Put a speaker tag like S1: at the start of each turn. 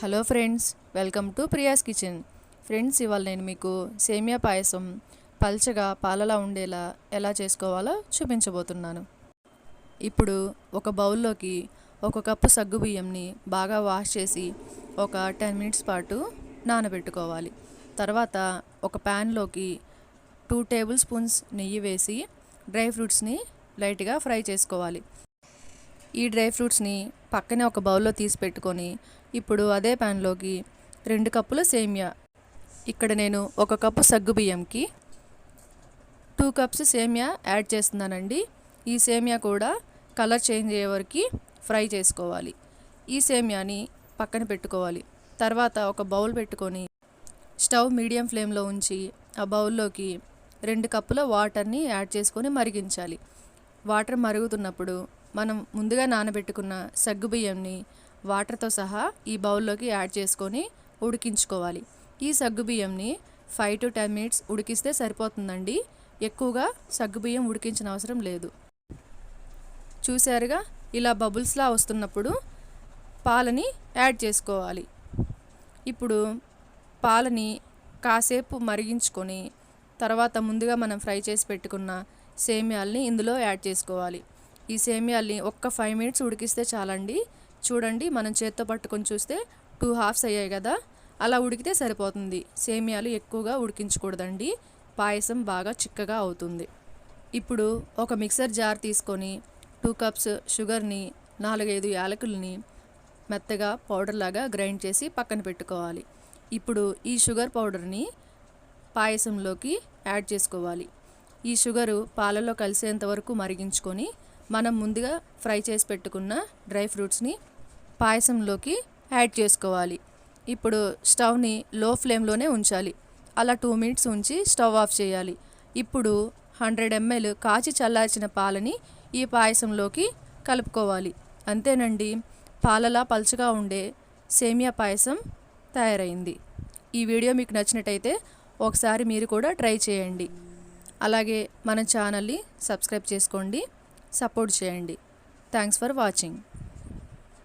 S1: Hello friends welcome to Priya's kitchen. Friends ఇవాళ నేను మీకు సేమియా పాయసం పల్చగా పాలలా ఉండేలా ఎలా చేసుకోవాలో చూపించబోతున్నాను. ఇప్పుడు ఒక బౌల్లోకి ఒక కప్పు సగ్గు బియ్యంని బాగా వాష్ చేసి ఒక టెన్ మినిట్స్ పాటు నానబెట్టుకోవాలి. తర్వాత ఒక ప్యాన్లోకి టూ టేబుల్ స్పూన్స్ నెయ్యి వేసి డ్రై ఫ్రూట్స్ని లైట్గా ఫ్రై చేసుకోవాలి. ఈ డ్రై ఫ్రూట్స్ని పక్కనే ఒక బౌల్లో తీసి పెట్టుకొని ఇప్పుడు అదే ప్యాన్లోకి రెండు కప్పుల సేమియా. ఇక్కడ నేను ఒక కప్పు సగ్గు బియ్యంకి టూ కప్స్ సేమియా యాడ్ చేస్తున్నానండి. ఈ సేమియా కూడా కలర్ చేంజ్ అయ్యే వరకు ఫ్రై చేసుకోవాలి. ఈ సేమియాని పక్కన పెట్టుకోవాలి. తర్వాత ఒక బౌల్ పెట్టుకొని స్టవ్ మీడియం ఫ్లేమ్లో ఉంచి ఆ బౌల్లోకి రెండు కప్పుల వాటర్ని యాడ్ చేసుకొని మరిగించాలి. వాటర్ మరుగుతున్నప్పుడు మనం ముందుగా నానబెట్టుకున్న సగ్గుబియ్యంని వాటర్తో సహా ఈ బౌల్లోకి యాడ్ చేసుకొని ఉడికించుకోవాలి. ఈ సగ్గుబియ్యంని ఫైవ్ టు టెన్ మినిట్స్ ఉడికిస్తే సరిపోతుందండి. ఎక్కువగా సగ్గుబియ్యం ఉడికించిన అవసరం లేదు. చూసారుగా ఇలా బబుల్స్లా వస్తున్నప్పుడు పాలని యాడ్ చేసుకోవాలి. ఇప్పుడు పాలని కాసేపు మరిగించుకొని తర్వాత ముందుగా మనం ఫ్రై చేసి పెట్టుకున్న సేమియాల్ని ఇందులో యాడ్ చేసుకోవాలి. ఈ సేమియాల్ని ఒక్క ఫైవ్ మినిట్స్ ఉడికిస్తే చాలండి. చూడండి మనం చేత్తో పట్టుకొని చూస్తే టూ హాఫ్స్ అయ్యాయి కదా. అలా ఉడికితే సరిపోతుంది. సేమియాలు ఎక్కువగా ఉడికించకూడదండి. పాయసం బాగా చిక్కగా అవుతుంది. ఇప్పుడు ఒక మిక్సర్ జార్ తీసుకొని టూ కప్స్ షుగర్ని నాలుగైదు యాలకుల్ని మెత్తగా పౌడర్ లాగా గ్రైండ్ చేసి పక్కన పెట్టుకోవాలి. ఇప్పుడు ఈ షుగర్ పౌడర్ని పాయసంలోకి యాడ్ చేసుకోవాలి. ఈ షుగరు పాలలో కలిసేంత వరకు మరిగించుకొని మనం ముందుగా ఫ్రై చేసి పెట్టుకున్న డ్రై ఫ్రూట్స్ని పాయసంలోకి యాడ్ చేసుకోవాలి. ఇప్పుడు స్టవ్ని లో ఫ్లేమ్లోనే ఉంచాలి. అలా టూ మినిట్స్ ఉంచి స్టవ్ ఆఫ్ చేయాలి. ఇప్పుడు హండ్రెడ్ ఎంఎల్ కాచి చల్లార్చిన పాలని ఈ పాయసంలోకి కలుపుకోవాలి. అంతేనండి పాలలా పలుచగా ఉండే సేమియా పాయసం తయారైంది. ఈ వీడియో మీకు నచ్చినట్టయితే ఒకసారి మీరు కూడా ట్రై చేయండి. అలాగే మన ఛానల్ని సబ్స్క్రైబ్ చేసుకోండి. సపోర్ట్ చేయండి. Thanks for watching.